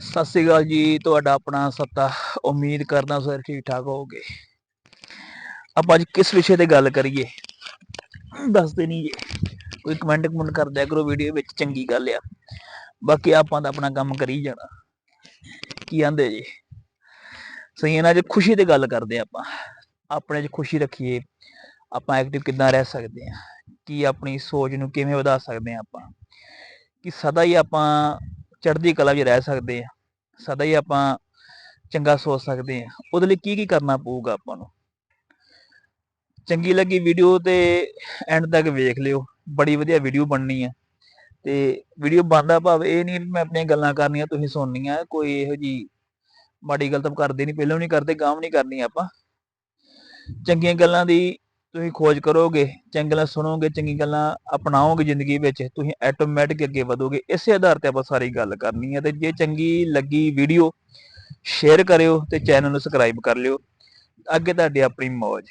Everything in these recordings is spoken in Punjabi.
ਸਤਿ ਸ੍ਰੀ ਅਕਾਲ ਜੀ, ਤੁਹਾਡਾ ਆਪਣਾ ਸੱਤਾ, ਉਮੀਦ ਕਰਦਾ ਸਰ ਠੀਕ ਠਾਕ ਹੋਵੋਗੇ। ਆਪਾਂ ਅੱਜ ਕਿਸ ਵਿਸ਼ੇ ਤੇ ਗੱਲ ਕਰੀਏ? ਦੱਸਦੇ ਨਹੀਂ ਜੀ। ਕੋਈ ਕਮੈਂਟ ਕਮੈਂਟ ਕਰ ਦਿਆ ਕਰੋ ਵੀਡੀਓ ਵਿੱਚ, ਚੰਗੀ ਗੱਲ ਆ। ਬਾਕੀ ਆਪਾਂ ਤਾਂ ਆਪਣਾ ਕੰਮ ਕਰੀ ਜਾਣਾ। ਕੀ ਆਂਦੇ ਜੀ? ਸਹੀ ਇਹਨਾਂ ਨਾ ਖੁਸ਼ੀ ਤੇ ਗੱਲ ਕਰਦੇ ਆਪਾਂ। ਆਪਣੇ 'ਚ ਖੁਸ਼ੀ ਰੱਖੀਏ। ਆਪਾਂ ਐਕਟਿਵ ਕਿੱਦਾਂ ਰਹਿ ਸਕਦੇ ਆ ਕੀ ਆਪਣੀ ਸੋਚ ਨੂੰ ਕਿਵੇਂ ਵਧਾ ਸਕਦੇ ਆ ਆਪਾਂ? ਕਿ ਸਦਾ ਹੀ ਆਪਾਂ ਚੜ੍ਹਦੀ ਕਲਾ 'ਚ ਰਹਿ ਸਕਦੇ ਆ ਸਦਾ ਹੀ ਆਪਾਂ ਚੰਗਾ ਸੋਚ ਸਕਦੇ ਆ ਉਹਦੇ ਲਈ ਕੀ ਕੀ ਕਰਨਾ ਪਊਗਾ ਆਪਾਂ ਨੂੰ? ਚੰਗੀ ਲੱਗੀ ਵੀਡੀਓ ਤੇ ਐਂਡ ਤੱਕ ਵੇਖ ਲਿਓ, ਬੜੀ ਵਧੀਆ ਵੀਡੀਓ ਬਣਨੀ ਆ, ਤੇ ਵੀਡੀਓ ਬਣਦਾ ਭਾਵ ਇਹ ਨਹੀਂ ਮੈਂ ਆਪਣੀਆਂ ਗੱਲਾਂ ਕਰਨੀਆਂ, ਤੁਸੀਂ ਸੁਣਨੀਆਂ, ਕੋਈ ਇਹੋ ਜੀ ਮਾੜੀ ਗੱਲ ਤਾਂ ਕਰਦੇ ਨਹੀਂ ਪਹਿਲਾਂ ਨਹੀਂ ਕਰਦੇ ਗਾਂਵ ਨਹੀਂ ਕਰਨੀ ਆਪਾਂ। ਚੰਗੀਆਂ ਗੱਲਾਂ ਦੀ ਤੁਸੀਂ ਖੋਜ ਕਰੋਗੇ, ਚੰਗੀ ਗੱਲਾਂ ਸੁਣੋਗੇ, ਚੰਗੀ ਗੱਲਾਂ ਅਪਣਾਓਗੇ ਜ਼ਿੰਦਗੀ ਵਿੱਚ, ਤੁਸੀਂ ਆਟੋਮੈਟਿਕ ਅੱਗੇ ਵਧੋਗੇ। ਇਸੇ ਆਧਾਰ ਤੇ ਆਪਾਂ ਸਾਰੀ ਗੱਲ ਕਰਨੀ ਹੈ ਤੇ ਜੇ ਚੰਗੀ ਲੱਗੀ ਵੀਡੀਓ ਸ਼ੇਅਰ ਕਰਿਓ ਤੇ ਚੈਨਲ ਨੂੰ ਸਬਸਕ੍ਰਾਈਬ ਕਰ ਲਿਓ। ਅੱਗੇ ਤੁਹਾਡੀ ਆਪਣੀ ਮੌਜ।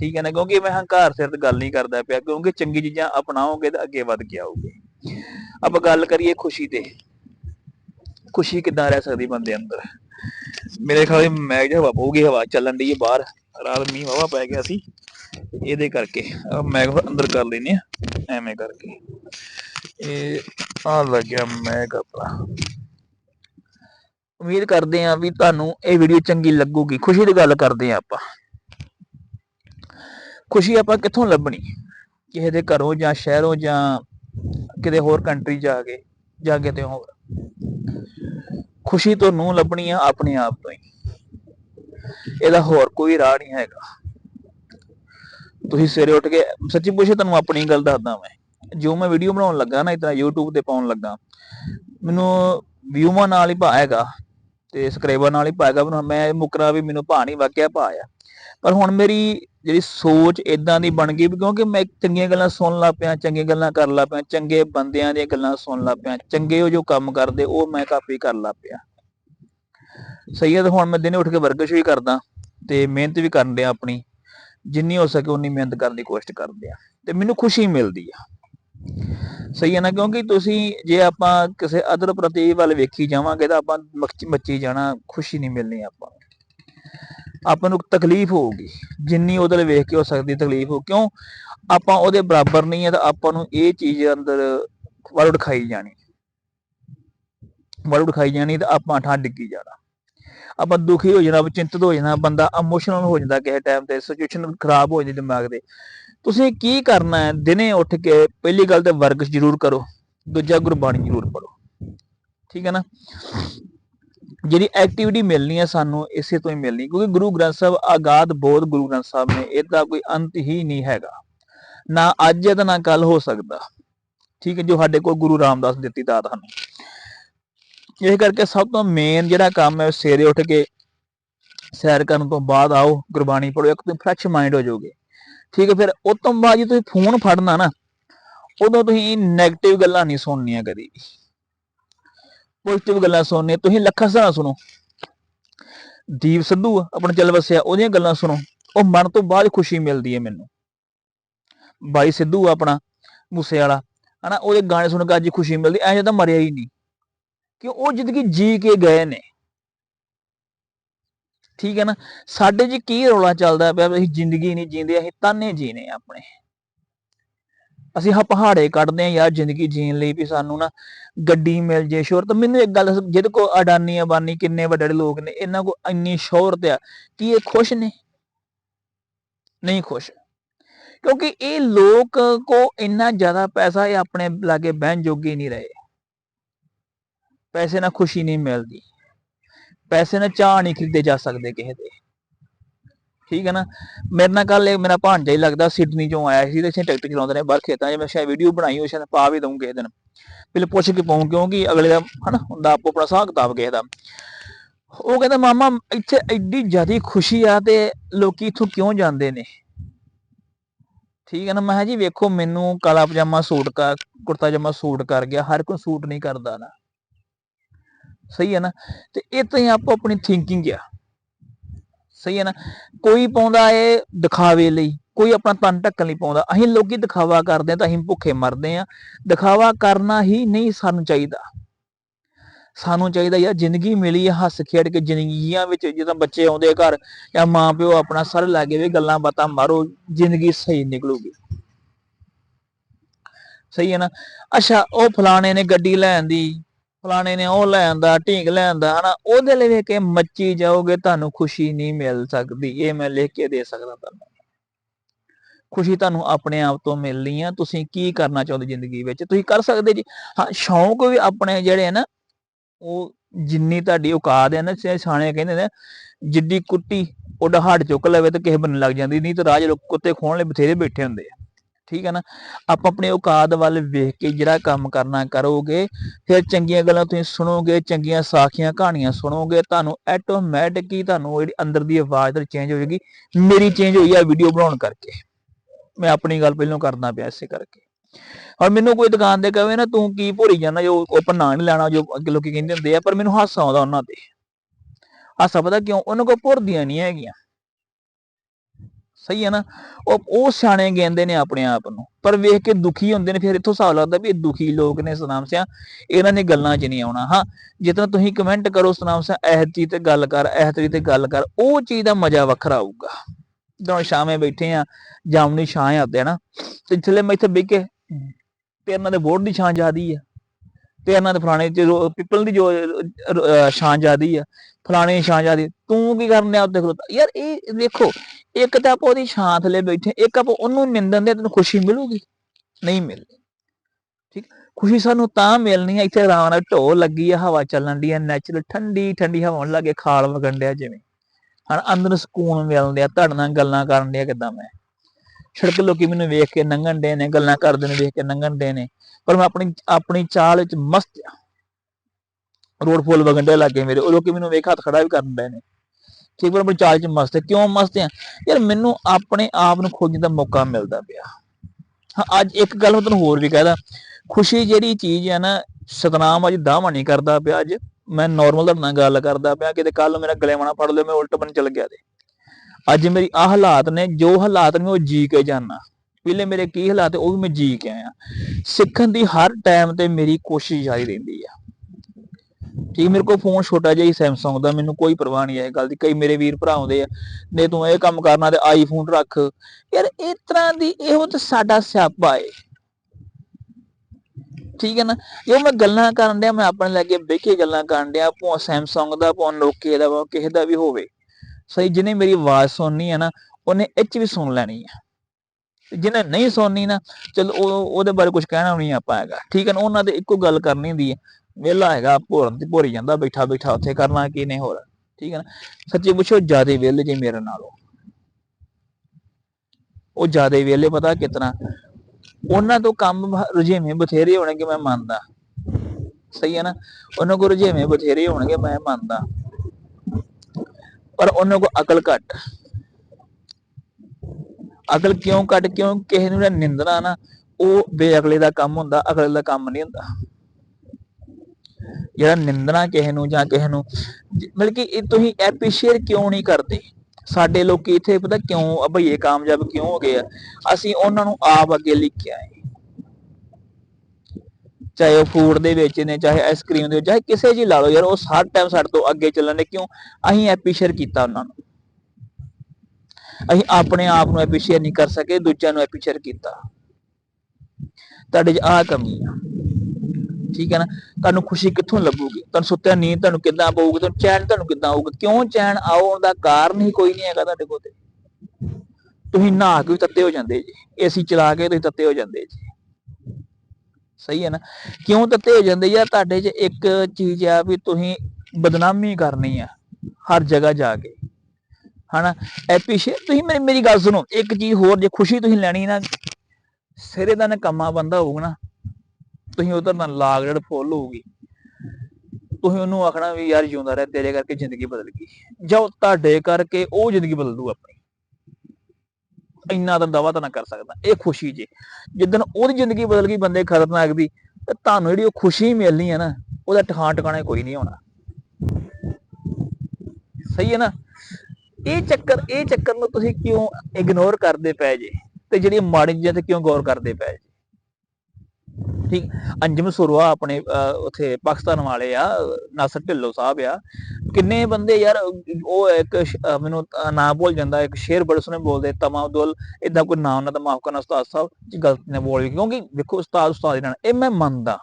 ਠੀਕ ਹੈ ਨਾ? ਕਿਉਂਕਿ ਮੈਂ ਹੰਕਾਰ ਸਿਰ ਤੇ ਗੱਲ ਨਹੀਂ ਕਰਦਾ ਪਿਆ, ਕਿਉਂਕਿ ਚੰਗੀ ਚੀਜ਼ਾਂ ਅਪਣਾਓਗੇ ਤਾਂ ਅੱਗੇ ਵਧ ਕੇ ਆਓਗੇ। ਆਪਾਂ ਗੱਲ ਕਰੀਏ ਖੁਸ਼ੀ ਤੇ। ਖੁਸ਼ੀ ਕਿੱਦਾਂ ਰਹਿ ਸਕਦੀ ਬੰਦੇ ਅੰਦਰ? ਮੇਰੇ ਖਿਆਲ ਮੈਂ ਜਿਹਾ ਹਵਾ ਪਊਗੀ ਹਵਾ ਚੱਲਣ ਦੀ ਬਾਹਰ। ਰਾਤ ਮੀਂਹ ਹਵਾ ਪੈ ਗਿਆ ਸੀ। ਇਹਦੇ ਕਰਕੇ, ਆਹ ਮੈਗ ਅੰਦਰ ਕਰ ਲੈਨੇ ਆ ਐਵੇਂ ਕਰਕੇ। ਇਹ ਆ ਲੱਗਿਆ ਮੈਗ ਆਪਣਾ। ਉਮੀਦ ਕਰਦੇ ਆ ਵੀ ਤੁਹਾਨੂੰ ਇਹ ਵੀਡੀਓ ਚੰਗੀ ਲੱਗੂਗੀ। ਖੁਸ਼ੀ ਦੀ ਗੱਲ ਕਰਦੇ ਆ ਆਪਾਂ। ਖੁਸ਼ੀ ਆਪਾਂ ਕਿੱਥੋਂ ਲੱਭਣੀ? ਕਿਸੇ ਦੇ ਘਰੋਂ ਜਾਂ ਸ਼ਹਿਰੋਂ ਜਾਂ ਕਿਤੇ ਹੋਰ ਕੰਟਰੀ ਜਾ ਕੇ, ਜਾਂ ਕਿਤੇ ਹੋਰ। ਖੁਸ਼ੀ ਤੁਹਾਨੂੰ ਲੱਭਣੀ ਆ ਆਪਣੇ ਆਪ ਤੋਂ ਹੀ। ਇਹਦਾ ਹੋਰ ਕੋਈ ਰਾਹ ਨਹੀਂ ਹੈਗਾ। ਤੁਸੀਂ ਸਵੇਰੇ ਉੱਠ ਕੇ, ਸੱਚੀ ਪੁੱਛੇ ਤੁਹਾਨੂੰ ਆਪਣੀ ਗੱਲ ਦੱਸਦਾ ਮੈਂ। ਜੋ ਮੈਂ ਵੀਡੀਓ ਬਣਾਉਣ ਲੱਗਾ ਨਾ ਇਤਨਾ YouTube ਤੇ ਪਾਉਣ ਲੱਗਾ। ਮੈਨੂੰ ਵਿਊਆਂ ਨਾਲ ਹੀ ਭਾ ਤੇ ਸਬਸਕ੍ਰਾਈਬਰ ਨਾਲ ਹੀ ਪਾਏਗਾ ਮੈਂ ਮੁਕਰਾ ਵੀ ਮੈਨੂੰ ਭਾ ਨਹੀਂ, ਵਾਕਿਆ ਭਾ ਪਰ ਹੁਣ ਮੇਰੀ ਜਿਹੜੀ ਸੋਚ ਇਦਾਂ ਦੀ ਬਣ ਗਈ ਵੀ ਕਿਉਂਕਿ ਮੈਂ ਚੰਗੀਆਂ ਗੱਲਾਂ ਸੁਣ ਲਾ ਪਿਆ, ਚੰਗੀਆਂ ਗੱਲਾਂ ਕਰ ਲਾ ਪਿਆ, ਚੰਗੇ ਬੰਦਿਆਂ ਦੀਆਂ ਗੱਲਾਂ ਸੁਣ ਲਾ ਪਿਆ, ਚੰਗੇ ਉਹ ਜੋ ਕੰਮ ਕਰਦੇ, ਉਹ ਮੈਂ ਕਾਪੀ ਕਰ ਲਾ ਪਿਆ। ਸਹੀ ਹੈ, ਤੇ ਹੁਣ ਮੈਂ ਦਿਨੇ ਉੱਠ ਕੇ ਵਰਗਸ਼ ਵੀ ਕਰਦਾ ਤੇ ਮਿਹਨਤ ਵੀ ਕਰਨ ਡਿਆ ਆਪਣੀ। ਜਿੰਨੀ ਹੋ ਸਕੇ ਉਨੀ ਮਿਹਨਤ ਕਰਨ ਦੀ ਕੋਸ਼ਿਸ਼ ਕਰਦੇ ਆ ਤੇ ਮੈਨੂੰ ਖੁਸ਼ੀ ਮਿਲਦੀ ਆ। ਸਹੀ ਹੈ ਨਾ? ਕਿਉਂਕਿ ਤੁਸੀਂ ਜੇ ਆਪਾਂ ਕਿਸੇ ਅਦਰ ਪ੍ਰਤੀ ਵੱਲ ਵੇਖੀ ਜਾਵਾਂਗੇ ਤਾਂ ਆਪਾਂ ਮੱਚੀ ਜਾਣਾ, ਖੁਸ਼ੀ ਨਹੀਂ ਮਿਲਣੀ ਆਪਾਂ ਨੂੰ। ਆਪਾਂ ਨੂੰ ਤਕਲੀਫ ਹੋਊਗੀ। ਜਿੰਨੀ ਉਹਦੇ ਵੇਖ ਕੇ ਹੋ ਸਕਦੀ ਤਕਲੀਫ ਹੋ ਕਿਉਂ? ਆਪਾਂ ਉਹਦੇ ਬਰਾਬਰ ਨਹੀਂ ਹੈ ਤਾਂ ਆਪਾਂ ਨੂੰ ਇਹ ਚੀਜ਼ ਅੰਦਰ ਵੜ ਖਾਈ ਜਾਣੀ। ਵੜ ਖਾਈ ਜਾਣੀ ਤਾਂ ਆਪਾਂ ਠਾਂ ਡਿੱਗੀ ਜਾਣਾ। ਆਪਾਂ ਦੁਖੀ ਹੋ ਜਾਣਾ ਚਿੰਤਤ ਹੋ ਜਾਣਾ, ਬੰਦਾ ਇਮੋਸ਼ਨਲ ਹੋ ਜਾਂਦਾ ਕਿਸੇ ਟਾਈਮ ਤੇ ਸਿਚੁਏਸ਼ਨ ਖਰਾਬ ਹੋ ਜਾਂਦੀ ਦਿਮਾਗ ਦੇ। ਤੁਸੀਂ ਕੀ ਕਰਨਾ ਹੈ? ਦਿਨੇ ਉੱਠ ਕੇ ਪਹਿਲੀ ਗੱਲ ਤੇ ਵਰਗਸ਼ ਜ਼ਰੂਰ ਕਰੋ, ਦੂਜਾ ਗੁਰਬਾਣੀ ਜ਼ਰੂਰ ਪੜੋ ਠੀਕ ਹੈ ਨਾ? ਜਿਹੜੀ ਐਕਟੀਵਿਟੀ ਮਿਲਣੀ ਹੈ ਸਾਨੂੰ, ਇਸੇ ਤੋਂ ਹੀ ਮਿਲਣੀ। ਕਿਉਂਕਿ ਗੁਰੂ ਗ੍ਰੰਥ ਸਾਹਿਬ ਆਗਾਦ ਬੋਧ ਗੁਰੂ ਗ੍ਰੰਥ ਸਾਹਿਬ ਨੇ, ਇਹਦਾ ਕੋਈ ਅੰਤ ਹੀ ਨਹੀਂ ਹੈਗਾ। ਨਾ ਅੱਜ ਹੈ ਤਾਂ ਨਾ ਕੱਲ ਹੋ ਸਕਦਾ। ਠੀਕ ਹੈ, ਜੋ ਸਾਡੇ ਕੋਲ ਗੁਰੂ ਰਾਮਦਾਸ ਨੇ ਦਿੱਤੀ ਦਾਤ ਹਨ ਇਹ ਕਰਕੇ ਸਭ ਤੋਂ ਮੇਨ ਜਿਹੜਾ ਕੰਮ ਹੈ ਸਵੇਰੇ ਉੱਠ ਕੇ ਸੈਰ ਕਰਨ ਤੋਂ ਬਾਅਦ ਆਓ, ਗੁਰਬਾਣੀ ਪੜੋ ਇੱਕ ਤੁਸੀਂ ਫਰੈਸ਼ ਮਾਈਂਡ ਹੋ ਜਾਓਗੇ। ਠੀਕ ਹੈ, ਫਿਰ ਉਸ ਤੋਂ ਬਾਅਦ ਜੇ ਤੁਸੀਂ ਫੋਨ ਫੜਨਾ ਨਾ, ਉਦੋਂ ਤੁਸੀਂ 네ਗੇਟਿਵ ਗੱਲਾਂ ਨਹੀਂ ਸੁਣਨੀਆਂ ਕਦੀ। ਪੋਜ਼ਿਟਿਵ ਗੱਲਾਂ ਸੁਣਨੀਆਂ, ਤੁਸੀਂ ਲੱਖਾਂ ਸਾਰਾ ਸੁਣੋ। ਦੀਪ ਸਿੱਧੂ, ਆਪਣਾ ਚੱਲ ਵਸਿਆ, ਉਹਦੀਆਂ ਗੱਲਾਂ ਸੁਣੋ। ਉਹ ਮਨ ਤੋਂ ਬਾਅਦ ਖੁਸ਼ੀ ਮਿਲਦੀ ਹੈ ਮੈਨੂੰ। ਬਾਈ ਸਿੱਧੂ ਆਪਣਾ ਮੂਸੇ ਵਾਲਾ ਹਨਾ, ਉਹਦੇ ਗਾਣੇ ਸੁਣ ਕੇ ਅੱਜ ਖੁਸ਼ੀ ਮਿਲਦੀ, ਐਂ ਤਾਂ ਮਰਿਆ ਹੀ ਨਹੀਂ। ਕਿ ਉਹ ਜ਼ਿੰਦਗੀ ਜੀ ਕੇ ਗਏ ਨੇ। ਠੀਕ ਹੈ ਨਾ? ਸਾਡੇ 'ਚ ਕੀ ਰੌਲਾ ਚੱਲਦਾ ਪਿਆ ਵੀ ਅਸੀਂ ਜ਼ਿੰਦਗੀ ਨਹੀਂ ਜੀਂਦੇ ਅਸੀਂ ਤਾਨੇ ਜੀਨੇ ਆਪਣੇ। ਅਸੀਂ ਹਾ ਪਹਾੜੇ ਕੱਢਦੇ ਆ ਯਾਰ ਜ਼ਿੰਦਗੀ ਜੀਣ ਲਈ ਵੀ ਸਾਨੂੰ ਨਾ ਗੱਡੀ ਮਿਲ ਜੇ ਸ਼ੋਹਰਤ ਮੈਨੂੰ ਇੱਕ ਗੱਲ ਦੱਸੋ, ਜਿਹਦੇ ਕੋ ਅਡਾਨੀ ਅਬਾਨੀ ਕਿੰਨੇ ਵੱਡੇ ਲੋਕ ਨੇ ਇਹਨਾਂ ਕੋ ਇੰਨੀ ਸ਼ੋਹਰਤ ਆ ਕੀ ਇਹ ਖੁਸ਼ ਨੇ। ਨਹੀਂ ਖੁਸ਼। ਕਿਉਂਕਿ ਇਹ ਲੋਕ ਕੋ ਇੰਨਾ ਜ਼ਿਆਦਾ ਪੈਸਾ ਇਹ ਆਪਣੇ ਲਾਗੇ ਬਹਿਣ ਜੋਗੇ ਨਹੀਂ ਰਹੇ। ਪੈਸੇ ਨਾਲ ਖੁਸ਼ੀ ਨਹੀਂ ਮਿਲਦੀ। ਪੈਸੇ ਨਾਲ ਚਾਹ ਨਹੀਂ ਖਰੀਦੇ ਜਾ ਸਕਦੇ ਕਿਸੇ ਦੇ। ਠੀਕ ਹੈ ਨਾ? ਮੇਰੇ ਨਾਲ ਕੱਲ ਮੇਰਾ ਭਾਂਜਾ ਹੀ ਲੱਗਦਾ ਸਿਡਨੀ ਚੋਂ ਆਇਆ ਸੀ ਤੇ ਅਸੀਂ ਟਰੈਕਟਰ ਚਲਾਉਂਦੇ ਨੇ ਬਾਹਰ ਖੇਤਾਂ 'ਚ। ਮੈਂ ਸ਼ਾਇਦ ਵੀਡੀਓ ਬਣਾਈ ਉਹ ਸ਼ਾਇਦ ਪਾ ਵੀ ਦਊਂ ਕਿਸੇ ਦਿਨ। ਪਹਿਲੇ ਪੁੱਛ ਕੇ ਪਾਉਂ, ਕਿਉਂਕਿ ਅਗਲੇ ਦਾ, ਹਨਾ, ਹੁੰਦਾ ਆਪੋ ਆਪਣਾ ਹਿਸਾਬ ਕਿਤਾਬ ਕਿਸੇ ਦਾ। ਉਹ ਕਹਿੰਦਾ, ਮਾਮਾ, ਇੱਥੇ ਐਡੀ ਜ਼ਿਆਦੀ ਖੁਸ਼ੀ ਆ ਤੇ ਲੋਕੀ ਇੱਥੋਂ ਕਿਉਂ ਜਾਂਦੇ ਨੇ? ਠੀਕ ਹੈ ਨਾ? ਮੈਂ ਕਿਹਾ, ਜੀ ਵੇਖੋ, ਮੈਨੂੰ ਕਾਲਾ ਪਜਾਮਾ ਸੂਟ ਕਰ, ਕੁੜਤਾ ਪਜਾਮਾ ਸੂਟ ਕਰ ਗਿਆ, ਹਰ ਕੋਈ ਸੂਟ ਨਹੀਂ ਕਰਦਾ ਨਾ। ਸਹੀ ਹੈ ਨਾ? ਤੇ ਇਹ ਤਾਂ ਹੀ ਆਪੋ ਆਪਣੀ ਥਿੰਕਿੰਗ ਆ। ਸਹੀ ਹੈ ਨਾ? ਕੋਈ ਪਾਉਂਦਾ ਏ ਦਿਖਾਵੇ ਲਈ, ਕੋਈ ਆਪਣਾ ਤਨ ਢੱਕਣ ਲਈ ਪਾਉਂਦਾ। ਅਸੀਂ ਲੋਕੀ ਦਿਖਾਵਾ ਕਰਦੇ ਆ ਤਾਂ ਅਸੀਂ ਭੁੱਖੇ ਮਰਦੇ ਆ ਦਿਖਾਵਾ ਕਰਨਾ ਹੀ ਨਹੀਂ ਸਾਨੂੰ ਚਾਹੀਦਾ। ਸਾਨੂੰ ਚਾਹੀਦਾ ਯਾਰ ਜ਼ਿੰਦਗੀ ਮਿਲੀ ਆ, ਹੱਸ ਖੇਡ ਕੇ ਜ਼ਿੰਦਗੀਆਂ ਵਿੱਚ ਜਦੋਂ ਬੱਚੇ ਆਉਂਦੇ ਆ ਘਰ ਜਾਂ ਮਾਂ ਪਿਓ ਆਪਣਾ ਸਾਰੇ ਲਾਗੇ ਵੀ ਗੱਲਾਂ ਬਾਤਾਂ ਮਾਰੋ, ਜ਼ਿੰਦਗੀ ਸਹੀ ਨਿਕਲੂਗੀ। ਸਹੀ ਹੈ ਨਾ? ਅੱਛਾ, ਉਹ ਫਲਾਣੇ ਨੇ ਗੱਡੀ ਲੈਣ ਦੀ ਫਲਾਣੇ ਨੇ ਉਹ ਲੈ ਆਂਦਾ, ਢੀਂਗ ਲੈ ਆਂਦਾ, ਹਨਾ, ਉਹਦੇ ਲਈ ਵੇਖ ਕੇ ਮੱਚੀ ਜਾਓਗੇ, ਤੁਹਾਨੂੰ ਖੁਸ਼ੀ ਨਹੀਂ ਮਿਲ ਸਕਦੀ, ਇਹ ਮੈਂ ਲਿਖ ਕੇ ਦੇ ਸਕਦਾ ਤੁਹਾਨੂੰ। ਖੁਸ਼ੀ ਤੁਹਾਨੂੰ ਆਪਣੇ ਆਪ ਤੋਂ ਮਿਲਣੀ ਆ, ਤੁਸੀਂ ਕੀ ਕਰਨਾ ਚਾਹੁੰਦੇ ਜ਼ਿੰਦਗੀ ਵਿੱਚ? ਤੁਸੀਂ ਕਰ ਸਕਦੇ ਜੀ। ਹਾਂ, ਸ਼ੌਂਕ ਵੀ ਆਪਣੇ ਜਿਹੜੇ ਆ ਨਾ, ਉਹ ਜਿੰਨੀ ਤੁਹਾਡੀ ਔਕਾਤ ਹੈ ਨਾ ਸਿਆਣੇ ਕਹਿੰਦੇ ਨੇ, ਜਿੱਡੀ ਕੁੱਟੀ ਉਹਦਾ ਹੱਡ ਚੁੱਕ ਲਵੇ ਤੇ ਕਿਸੇ ਬੰਨੇ ਲੱਗ ਜਾਂਦੀ, ਨਹੀਂ ਤਾਂ ਰਾਜ ਲੋਕ ਕੁੱਤੇ ਖੋਣ ਲਈ ਬਥੇਰੇ ਬੈਠੇ ਹੁੰਦੇ ਆ। ਠੀਕ ਹੈ ਨਾ? ਆਪਾਂ ਆਪਣੇ ਔਕਾਤ ਵੱਲ ਵੇਖ ਕੇ ਜਿਹੜਾ ਕੰਮ ਕਰਨਾ ਕਰੋਗੇ, ਫਿਰ ਚੰਗੀਆਂ ਗੱਲਾਂ ਤੁਸੀਂ ਸੁਣੋਗੇ, ਚੰਗੀਆਂ ਸਾਖੀਆਂ ਕਹਾਣੀਆਂ ਸੁਣੋਗੇ, ਤੁਹਾਨੂੰ ਆਟੋਮੈਟਿਕ ਹੀ ਤੁਹਾਨੂੰ ਜਿਹੜੀ ਅੰਦਰ ਦੀ ਆਵਾਜ਼ ਤੇ ਚੇਂਜ ਹੋਏਗੀ ਮੇਰੀ ਚੇਂਜ ਹੋਈ ਆ ਵੀਡੀਓ ਬਣਾਉਣ ਕਰਕੇ। ਮੈਂ ਆਪਣੀ ਗੱਲ ਪਹਿਲਾਂ ਕਰਦਾ ਪਿਆ ਇਸੇ ਕਰਕੇ। ਔਰ ਮੈਨੂੰ ਕੋਈ ਦੁਕਾਨ ਦੇ ਕਹੇ ਨਾ, ਤੂੰ ਕੀ ਭੁਰੀ ਜਾਂਦਾ ਜੋ ਆਪਾਂ ਨਾ ਨਹੀਂ ਲੈਣਾ, ਜੋ ਅੱਗੇ ਲੋਕੀ ਕਹਿੰਦੇ ਹੁੰਦੇ ਆ, ਪਰ ਮੈਨੂੰ ਹਾਸਾ ਆਉਂਦਾ ਉਹਨਾਂ ਤੇ। ਹਾਸਾ ਪਤਾ ਕਿਉਂ? ਉਹਨਾਂ ਕੋਲ ਭੁਰਦੀਆਂ ਨਹੀਂ ਹੈਗੀਆਂ। ਸਹੀ ਹੈ ਨਾ? ਉਹ ਉਹ ਸਿਆਣੇ ਕਹਿੰਦੇ ਨੇ ਆਪਣੇ ਆਪ ਨੂੰ। ਪਰ ਵੇਖ ਕੇ ਦੁਖੀ ਹੁੰਦੇ ਨੇ ਫਿਰ ਇੱਥੋਂ ਹਿਸਾਬ ਲੱਗਦਾ ਵੀ ਇਹ ਦੁਖੀ ਲੋਕ ਨੇ ਸਨਾਮ ਸਿਆ। ਇਹਨਾਂ ਨੇ ਗੱਲਾਂ 'ਚ ਨਹੀਂ ਆਉਣਾ। ਹਾਂ ਜਿਤਨਾ ਤੁਸੀਂ ਕਮੈਂਟ ਕਰੋ ਸਨਾਮ ਸਿਆ ਇਹ ਚੀਜ਼ ਤੇ ਗੱਲ ਕਰ ਇਹ ਤਰੀ ਤੇ ਗੱਲ ਕਰ ਉਹ ਚੀਜ਼ ਦਾ ਮਜ਼ਾ ਵੱਖਰਾ ਆਊਗਾ। ਜਦੋਂ ਸ਼ਾਮੇ ਬੈਠੇ ਆ ਜਾਮਨੀ ਛਾਂ ਆਉਂਦੇ ਨਾ ਤੇ ਥੱਲੇ ਮੈਂ ਇੱਥੇ ਬਹਿ ਤੇ ਇਹਨਾਂ ਦੇ ਬੋਰਡ ਦੀ ਛਾਂ ਜਾਦੀ ਆ। ਤੇ ਇਹਨਾਂ ਦੇ ਫਲਾਣੇ ਚ ਰੋ- ਪਿੱਪਲ ਦੀ ਜੋ ਅਹ, ਅਹ, ਛਾਂ ਜ਼ਿਆਦੀ ਆ। ਫਲਾਣੇ ਦੀ ਛਾਂ ਜ਼ਿਆਦੀ ਤੂੰ ਕੀ ਕਰਨੇ ਉੱਤੇ ਖਲੋਤਾ? ਯਾਰ ਇਹ ਦੇਖੋ ਇੱਕ ਤਾਂ ਆਪਾਂ ਉਹਦੀ ਛਾਂ ਥੱਲੇ ਬੈਠੇ, ਇੱਕ ਆਪਾਂ ਉਹਨੂੰ ਨਿੰਦਣ ਦੇ ਤੈਨੂੰ ਖੁਸ਼ੀ ਮਿਲੂਗੀ? ਨਹੀਂ ਮਿਲਦੀ। ਠੀਕ? ਖੁਸ਼ੀ ਸਾਨੂੰ ਤਾਂ ਮਿਲਣੀ ਹੈ ਇੱਥੇ ਆਰਾਮ ਨਾਲ ਢੋ ਲੱਗੀ ਆ, ਹਵਾ ਚੱਲਣ ਦੀ ਆ ਨੈਚੁਰਲ ਠੰਡੀ ਠੰਡੀ ਹਵਾ ਆਉਣ ਲੱਗੇ, ਖਾਲ ਵਗਣ ਡਿਆ ਜਿਵੇਂ। ਹਨ ਅੰਦਰ ਸਕੂਨ ਮਿਲਣ ਡਿਆ ਤੁਹਾਡੇ ਨਾਲ ਗੱਲਾਂ ਕਰਨ ਡਿਆ ਕਿਦਾਂ ਮੈਂ? ਸੜਕ ਲੋਕੀ ਮੈਨੂੰ ਵੇਖ ਕੇ ਨੰਗਣ ਡੇ ਨੇ, ਗੱਲਾਂ ਕਰਦੇ ਨੇ, ਵੇਖ ਕੇ ਨੰਗਣ ਡੇ ਨੇ। ਪਰ ਮੈਂ ਆਪਣੀ ਆਪਣੀ ਚਾਲ ਵਿੱਚ ਮਸਤ ਆ। ਰੋਡ ਫੁੱਲ ਵਗਣ ਦੇ ਲੱਗੇ ਮੇਰੇ, ਉਹ ਲੋਕੀ ਮੈਨੂੰ ਵੇਖ ਹੱਥ ਖੜਾ ਵੀ ਕਰਨ ਦੇ ਨੇ। ਠੀਕ ਪਰ ਆਪਣੀ ਚਾਲ 'ਚ ਮਸਤ ਹੈ। ਕਿਉਂ ਮਸਤ ਆ ਯਾਰ ਮੈਨੂੰ ਆਪਣੇ ਆਪ ਨੂੰ ਖੋਜਣ ਦਾ ਮੌਕਾ ਮਿਲਦਾ ਪਿਆ। ਹਾਂ, ਅੱਜ ਇੱਕ ਗੱਲ ਮੈਂ ਤੁਹਾਨੂੰ ਹੋਰ ਵੀ ਕਹਦਾ ਖੁਸ਼ੀ ਜਿਹੜੀ ਚੀਜ਼ ਹੈ ਨਾ, ਸਤਨਾਮ ਅੱਜ ਦਾਵਾ ਨਹੀਂ ਕਰਦਾ ਪਿਆ। ਅੱਜ ਮੈਂ ਨਾਰਮਲ ਤੁਹਾਡੇ ਨਾਲ ਗੱਲ ਕਰਦਾ ਪਿਆ। ਕਿਤੇ ਕੱਲ ਮੇਰਾ ਗਲੇਵਾਣਾ ਫੜ ਲਿਓ, ਮੈਂ ਉਲਟ ਬਣ ਚਲ ਗਿਆ ਤੇ। ਅੱਜ ਮੇਰੀ ਆ ਹਾਲਾਤ ਨੇ, ਜੋ ਹਾਲਾਤ ਨੇ ਉਹ ਜੀ ਕੇ ਜਾਣਾ ਪਹਿਲੇ ਮੇਰੇ ਕੀ ਹਾਲਾਤ ਉਹ ਵੀ ਮੈਂ ਜੀ ਕੇ ਆਇਆ। ਸਿੱਖਣ ਦੀ ਹਰ ਟਾਈਮ ਤੇ ਮੇਰੀ ਕੋਸ਼ਿਸ਼ ਜਾਰੀ ਰਹਿੰਦੀ ਆ। ਠੀਕ ਮੇਰੇ ਕੋਲ ਫੋਨ ਛੋਟਾ ਜਿਹਾ ਹੀ ਸੈਮਸੰਗ ਦਾ, ਮੈਨੂੰ ਕੋਈ ਪਰਵਾਹ ਨਹੀਂ ਹੈ ਇਹ ਗੱਲ ਦੀ। ਕਈ ਮੇਰੇ ਵੀਰ ਭਰਾ ਆਉਂਦੇ ਆ, ਨੇ ਤੂੰ ਇਹ ਕੰਮ ਕਰਨਾ ਤੇ ਆਈਫੋਨ ਰੱਖ। ਯਾਰ ਇਸ ਤਰ੍ਹਾਂ ਦੀ ਇਹੋ ਤਾਂ ਸਾਡਾ ਸਿਆਪਾ ਏ। ਠੀਕ ਹੈ ਨਾ? ਜੋ ਮੈਂ ਗੱਲਾਂ ਕਰਨ ਡਿਆ, ਮੈਂ ਆਪਣੇ ਲੱਗੇ ਬਹਿ ਕੇ ਗੱਲਾਂ ਕਰਨ ਡਿਆ, ਭਾਵੇਂ ਸੈਮਸੰਗ ਦਾ, ਭਾਵੇਂ ਨੋਕੀਆ ਦਾ, ਭਾਵੇਂ ਕਿਸੇ ਦਾ ਵੀ ਹੋਵੇ। ਸਹੀ, ਜਿਹਨੇ ਮੇਰੀ ਆਵਾਜ਼ ਸੁਣਨੀ ਹੈ ਨਾ, ਉਹਨੇ ਇਹ 'ਚ ਵੀ ਸੁਣ ਲੈਣੀ ਹੈ ਜਿਹਨੇ ਨਹੀਂ ਸੁਣਨੀ ਨਾ, ਚਲੋ ਉਹ, ਉਹਦੇ ਬਾਰੇ ਕੁਝ ਕਹਿਣਾ ਵੀ ਨਹੀਂ ਆਪਾਂ ਹੈਗਾ। ਠੀਕ ਹੈ ਨਾ? ਉਹਨਾਂ ਦੇ ਇੱਕੋ ਗੱਲ ਕਰਨੀ ਹੁੰਦੀ ਹੈ। ਵਿਹਲਾ ਹੈਗਾ, ਭੋਰਨ ਤੇ ਭੋਰੀ ਜਾਂਦਾ, ਬੈਠਾ ਬੈਠਾ ਉੱਥੇ ਕਰਨਾ ਕੀ ਨੇ ਹੋਰ, ਠੀਕ ਹੈ ਨਾ? ਸੱਚੀ ਪੁੱਛੋ, ਜਿਆਦੇ ਵਿਹਲੇ ਜੇ ਮੇਰੇ ਨਾਲੋਂ। ਉਹ ਜਿਆਦੇ ਵਿਹਲੇ ਪਤਾ ਕਿਤਨਾ? ਉਹਨਾਂ ਤੋਂ ਕੰਮ ਬ- ਰੁਝੇਵੇਂ ਬਥੇਰੇ ਹੋਣਗੇ, ਮੈਂ ਮੰਨਦਾ। ਸਹੀ ਹੈ ਨਾ? ਉਹਨਾਂ ਕੋਲ ਰੁਝੇਵੇਂ ਬਥੇਰੇ ਹੋਣਗੇ, ਮੈਂ ਮੰਨਦਾ। ਪਰ ਉਹਨਾਂ ਕੋਲ ਅਕਲ ਘੱਟ। ਅਕਲ ਕਿਉਂ ਘੱਟ? ਕਿਉਂ ਕਿਸੇ ਨੂੰ ਜਿਹੜਾ ਨਿੰਦਣਾ ਨਾ, ਉਹ ਬੇਅਕਲੇ ਦਾ ਕੰਮ ਹੁੰਦਾ ਅਕਲ ਦਾ ਕੰਮ ਨਹੀਂ ਹੁੰਦਾ। ਜਿਹੜਾ ਨਿੰਦਣਾ ਕਿਸੇ ਨੂੰ ਜਾਂ ਕਿਸੇ ਨੂੰ ਜ- ਮਤਲਬ ਕਿ ਇਹ ਤੁਸੀਂ ਐਪਰੀਸ਼ੀਏਟ ਕਿਉਂ ਨਹੀਂ ਕਰਦੇ? ਸਾਡੇ ਲੋਕੀ ਇੱਥੇ ਪਤਾ ਕਿਉਂ ਭਈਏ ਕਾਮਯਾਬ ਕਿਉਂ ਹੋ ਗਏ ਆ? ਅਸੀਂ ਉਹਨਾਂ ਨੂੰ ਆਪ ਅੱਗੇ ਲਿਖ ਕੇ ਚਾਹੇ ਉਹ ਫੂਡ ਦੇ ਵਿੱਚ ਨੇ, ਚਾਹੇ ਆਈਸਕ੍ਰੀਮ ਦੇ ਵਿੱਚ, ਚਾਹੇ ਕਿਸੇ ਜੀ ਲਾ ਲਓ ਯਾਰ, ਉਹ ਹਰ ਟਾਈਮ ਸਾਡੇ ਤੋਂ ਅੱਗੇ ਚੱਲਣ ਦੇ ਕਿਉਂ? ਅਸੀਂ ਐਪਰੀਸ਼ੀਏਟ ਕੀਤਾ ਉਹਨਾਂ ਨੂੰ। ਅਸੀਂ ਆਪਣੇ ਆਪ ਨੂੰ ਐਪਰੀਸ਼ੀਏਟ ਨਹੀਂ ਕਰ ਸਕੇ, ਦੂਜਿਆਂ ਨੂੰ ਐਪਰੀਸ਼ੀਏਟ ਕੀਤਾ। ਤੁਹਾਡੇ 'ਚ ਆਹ ਕਮੀ ਆ। ਠੀਕ ਹੈ ਨਾ? ਤੁਹਾਨੂੰ ਖੁਸ਼ੀ ਕਿੱਥੋਂ ਲੱਭੂਗੀ? ਤੁਹਾਨੂੰ ਸੁੱਤਿਆ ਨੀਂਦ ਤੁਹਾਨੂੰ ਕਿੱਦਾਂ ਪਊਗੀ? ਤੁਹਾਨੂੰ ਚੈਨ ਤੁਹਾਨੂੰ ਕਿੱਦਾਂ ਆਊਗਾ? ਕਿਉਂ ਚੈਨ ਆਉਣ ਦਾ ਕਾਰਨ ਹੀ ਕੋਈ ਨਹੀਂ ਹੈਗਾ ਤੁਹਾਡੇ ਕੋਲ ਤੇ। ਤੁਸੀਂ ਨਹਾ ਕੇ ਵੀ ਤੱਤੇ ਹੋ ਜਾਂਦੇ ਜੀ। ਏਸੀ ਚਲਾ ਕੇ ਤੁਸੀਂ ਤੱਤੇ ਹੋ ਜਾਂਦੇ ਜੀ। ਸਹੀ ਹੈ ਨਾ? ਕਿਉਂ ਤੱਤੇ ਹੋ ਜਾਂਦੇ ਯਾਰ? ਤੁਹਾਡੇ 'ਚ ਇੱਕ ਚੀਜ਼ ਆ ਵੀ ਤੁਸੀਂ ਬਦਨਾਮੀ ਕਰਨੀ ਆ, ਹਰ ਜਗ੍ਹਾ ਜਾ ਕੇ। ਹਨਾ? ਐਪਰੀਸ਼ੀਏਟ ਤੁਸੀਂ ਮੇਰੀ ਮੇਰੀ ਗੱਲ ਸੁਣੋ। ਇੱਕ ਚੀਜ਼ ਹੋਰ, ਜੇ ਖੁਸ਼ੀ ਤੁਸੀਂ ਲੈਣੀ ਨਾ, ਸਿਰੇ ਦਾ ਨਕਮਾ ਬੰਦਾ ਹੋਊਗਾ ਨਾ। ਤੁਸੀਂ ਉਧਰ ਨਾਲ ਲਾਗ ਜੜ ਫੁੱਲ ਹੋਊਗੀ, ਤੁਸੀਂ ਉਹਨੂੰ ਆਖਣਾ ਵੀ ਯਾਰ ਜਿਉਂਦਾ ਰਹਿ, ਤੇਰੇ ਕਰਕੇ ਜ਼ਿੰਦਗੀ ਬਦਲ ਗਈ। ਜਾਂ ਤੁਹਾਡੇ ਕਰਕੇ ਉਹ ਜ਼ਿੰਦਗੀ ਬਦਲ ਦੂ ਆਪਣੀ। ਇੰਨਾ ਤਾਂ ਦਵਾ ਤਾਂ ਨਾ ਕਰ ਸਕਦਾ, ਇਹ ਖੁਸ਼ੀ ਜੇ। ਜਿੱਦਣ ਉਹਦੀ ਜ਼ਿੰਦਗੀ ਬਦਲ ਗਈ, ਬੰਦੇ ਖਤਰਨਾਕ ਦੀ, ਤੇ ਤੁਹਾਨੂੰ ਜਿਹੜੀ ਉਹ ਖੁਸ਼ੀ ਮਿਲਣੀ ਹੈ ਨਾ, ਉਹਦਾ ਠਾਂ ਟਿਕਾਣੇ ਕੋਈ ਨਹੀਂ ਹੋਣਾ। ਸਹੀ ਹੈ ਨਾ? ਇਹ ਚੱਕਰ ਇਹ ਚੱਕਰ ਨੂੰ ਤੁਸੀਂ ਕਿਉਂ ਇਗਨੋਰ ਕਰਦੇ ਪਏ ਜੇ? ਤੇ ਜਿਹੜੀ ਮਾੜੀ ਚੀਜ਼ਾਂ ਤੇ ਕਿਉਂ ਗੌਰ ਕਰਦੇ ਪਏ ਜੇ? ਠੀਕ ਅੰਜਮ ਸੁਰਵਾ ਆਪਣੇ ਅਹ, ਉੱਥੇ ਪਾਕਿਸਤਾਨ ਵਾਲੇ ਆ ਨਾਸਰ ਢਿੱਲੋਂ ਸਾਹਿਬ ਆ। ਕਿੰਨੇ ਬੰਦੇ ਯਾਰ ਉਹ ਇੱਕ ਮੈਨੂੰ ਨਾ ਨਾਂ ਭੁੱਲ ਜਾਂਦਾ ਇੱਕ ਸ਼ੇਰ ਬੜੇ ਸੋਹਣੇ ਬੋਲਦੇ ਤਮਾਦੁਲ ਇਦਾਂ ਕੋਈ ਨਾਮ ਨਾ ਤਾਂ ਮਾਫ ਕਰਨਾ ਉਸਤਾਦ ਸਾਹਿਬ ਜੀ ਗਲਤੀ ਨਾਲ ਬੋਲ ਕਿਉਂਕਿ ਦੇਖੋ ਉਸਤਾਦ ਉਸਤਾਦ ਹੀ ਰਹਿਣਾ ਇਹ ਮੈਂ ਮੰਨਦਾ।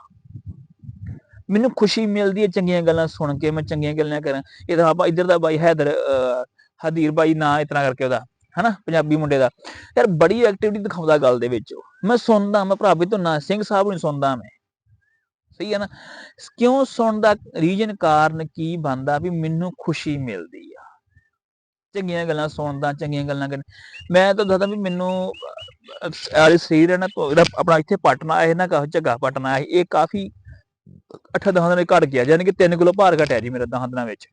ਮੈਨੂੰ ਖੁਸ਼ੀ ਮਿਲਦੀ ਹੈ ਚੰਗੀਆਂ ਗੱਲਾਂ ਸੁਣ ਕੇ ਮੈਂ ਚੰਗੀਆਂ ਗੱਲਾਂ ਕਰਾਂ। ਇਹਦਾ ਆਪਾਂ ਇੱਧਰ ਦਾ ਬਾਈ ਹੈਦਰ ਅਹ, ਹਦੀਰ ਬਾਈ ਨਾਂ ਇਤਨਾ ਕਰਕੇ ਉਹਦਾ। ਹਨਾ, ਪੰਜਾਬੀ ਮੁੰਡੇ ਦਾ। ਯਾਰ ਬੜੀ ਐਕਟੀਵਿਟੀ ਦਿਖਾਉਂਦਾ ਗੱਲ ਦੇ ਵਿੱਚ। ਮੈਂ ਸੁਣਦਾ ਮੈਂ, ਭਰਾ ਵੀ ਨਾ ਸਿੰਘ ਸਾਹਿਬ ਨੂੰ ਸੁਣਦਾ ਮੈਂ। ਸਹੀ ਹੈ ਨਾ? ਕਿਉਂ ਸੁਣਦਾ? ਰੀਜਨ ਕਾਰਨ ਕੀ ਬੰਦਾ ਵੀ ਮੈਨੂੰ ਖੁਸ਼ੀ ਮਿਲਦੀ ਆ। ਚੰਗੀਆਂ ਗੱਲਾਂ ਸੁਣਦਾ, ਚੰਗੀਆਂ ਗੱਲਾਂ ਕਰ, ਮੈਂ ਤਾਂ ਦੱਸਦਾ ਵੀ ਮੈਨੂੰ ਆਲੀ ਸਰੀਰ ਹੈ ਨਾ ਤੋਂ ਆਪਣਾ ਇੱਥੇ ਪਟਨਾ ਇਹ ਨਾ ਕਹੋ ਝੱਗਾ ਪਟਨਾ ਇਹ ਇਹ ਕਾਫੀ ਅੱਠ ਦਹਾਂ ਦਿਨਾਂ ਵਿੱਚ ਘਟ ਗਿਆ, ਯਾਨੀ ਕਿ 3 ਕਿਲੋ ਭਾਰ ਘਟਿਆ ਜੀ ਮੇਰਾ ਦਹਾਂ ਦਿਨਾਂ ਵਿੱਚ।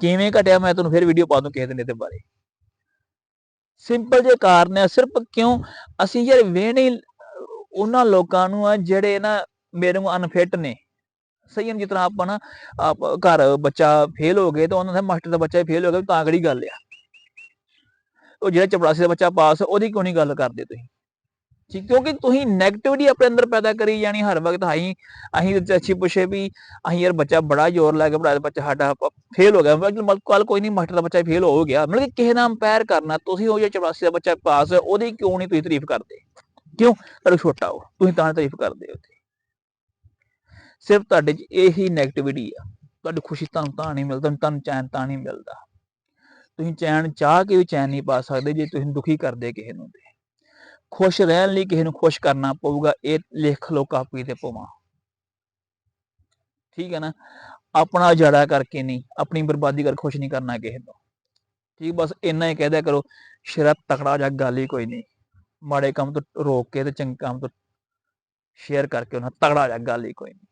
ਕਿਵੇਂ ਘਟਿਆ ਮੈਂ ਤੁਹਾਨੂੰ ਫਿਰ ਵੀਡੀਓ ਪਾ ਦੂੰ ਕਿਸੇ ਦਿਨ ਇਹਦੇ ਬਾਰੇ। ਸਿੰਪਲ ਜੇ ਕਾਰਨ ਆ ਸਿਰਫ ਕਿਉਂ? ਅਸੀਂ ਯਾਰ ਵੇਣੇ ਉਹਨਾਂ ਲੋਕਾਂ ਨੂੰ ਆ ਜਿਹੜੇ ਨਾ ਮੇਰੇ ਨੂੰ ਅਨਫਿਟ ਨੇ। ਸਹੀ ਹੈ ਨਾ, ਜਿਸ ਤਰ੍ਹਾਂ ਆਪਾਂ ਨਾ ਆਪ ਘਰ ਬੱਚਾ ਫੇਲ ਹੋ ਗਏ ਤਾਂ ਉਹਨਾਂ ਦਾ ਮਾਸਟਰ ਦਾ ਬੱਚਾ ਫੇਲ ਹੋ ਗਿਆ ਤਾਂ ਕਿਹੜੀ ਗੱਲ ਆ? ਉਹ ਜਿਹੜਾ ਚਪੜਾਸੀ ਦਾ ਬੱਚਾ ਪਾਸ ਉਹਦੀ ਕਿਉਂ ਨਹੀਂ ਗੱਲ ਕਰਦੇ ਤੁਸੀਂ? ਠੀਕ ਕਿਉਂਕਿ ਤੁਸੀਂ ਨੈਗੇਟਿਵਿਟੀ ਆਪਣੇ ਅੰਦਰ ਪੈਦਾ ਕਰੀ ਜਾਣੀ, ਹਰ ਵਕਤ ਅਸੀਂ ਅਸੀਂ ਤੇ ਅੱਛੀ ਪੁੱਛੇ ਵੀ, ਅਸੀਂ ਯਾਰ ਬੱਚਾ ਬੜਾ ਜ਼ੋਰ ਲਾ ਕੇ ਪੜਾਇਆ ਬੱਚਾ ਸਾਡਾ ਫੇਲ ਹੋ ਗਿਆ। ਮਤਲਬ ਕੱਲ ਕੋਈ ਨਹੀਂ, ਮਾਸਟਰ ਦਾ ਬੱਚਾ ਫੇਲ ਹੋ ਗਿਆ। ਮਤਲਬ ਕਿ ਕਿਸੇ ਨਾਲ ਅੰਪਾਇਰ ਕਰਨਾ, ਤੁਸੀਂ ਉਹ ਜਿਹੜਾ ਚਪੜਾਸੀ ਦਾ ਬੱਚਾ ਪਾਸ ਉਹਦੀ ਕਿਉਂ ਨਹੀਂ ਤੁਸੀਂ ਤਾਰੀਫ ਕਰਦੇ? ਕਿਉਂ? ਪਰ ਛੋਟਾ ਹੋ ਤੁਸੀਂ ਤਾਂ ਤਾਰੀਫ ਕਰਦੇ ਹੋ ਸਿਰਫ ਤੁਹਾਡੇ 'ਚ ਇਹੀ ਨੈਗੇਟਿਵਿਟੀ ਆ। ਤੁਹਾਡੀ ਖੁਸ਼ੀ ਤੁਹਾਨੂੰ ਤਾਂ ਨਹੀਂ ਮਿਲਦਾ, ਤੁਹਾਨੂੰ ਚੈਨ ਤਾਂ ਨਹੀਂ ਮਿਲਦਾ। ਤੁਸੀਂ ਚੈਨ ਚਾਹ ਕੇ ਵੀ ਚੈਨ ਨਹੀਂ ਪਾ ਸਕਦੇ, ਜੇ ਤੁਸੀਂ ਦੁਖੀ ਕਰਦੇ ਕਿਸੇ ਨੂੰ ਖੁਸ਼ ਰਹਿਣ ਲਈ ਕਿਸੇ ਨੂੰ ਖੁਸ਼ ਕਰਨਾ ਪਊਗਾ, ਇਹ ਲਿਖ ਲਓ ਕਾਪੀ ਤੇ ਪਵਾ ਠੀਕ ਹੈ ਨਾ? ਆਪਣਾ ਜੜਾ ਕਰਕੇ ਨਹੀਂ, ਆਪਣੀ ਬਰਬਾਦੀ ਕਰ ਖੁਸ਼ ਨਹੀਂ ਕਰਨਾ ਕਿਸੇ ਨੂੰ ਠੀਕ, ਬਸ ਇੰਨਾ ਹੀ ਕਹਿ ਦਿਆ ਕਰੋ, ਸ਼ਰਤ ਤਕੜਾ ਜਾਂ ਗੱਲ ਹੀ ਕੋਈ ਨਹੀਂ। ਮਾੜੇ ਕੰਮ ਤੋਂ ਰੋਕ ਕੇ ਤੇ ਚੰਗੇ ਕੰਮ ਤੋਂ ਸ਼ੇਅਰ ਕਰਕੇ ਉਹਨਾਂ ਤਗੜਾ ਜਾ ਗੱਲ ਹੀ ਕੋਈ ਨਹੀਂ।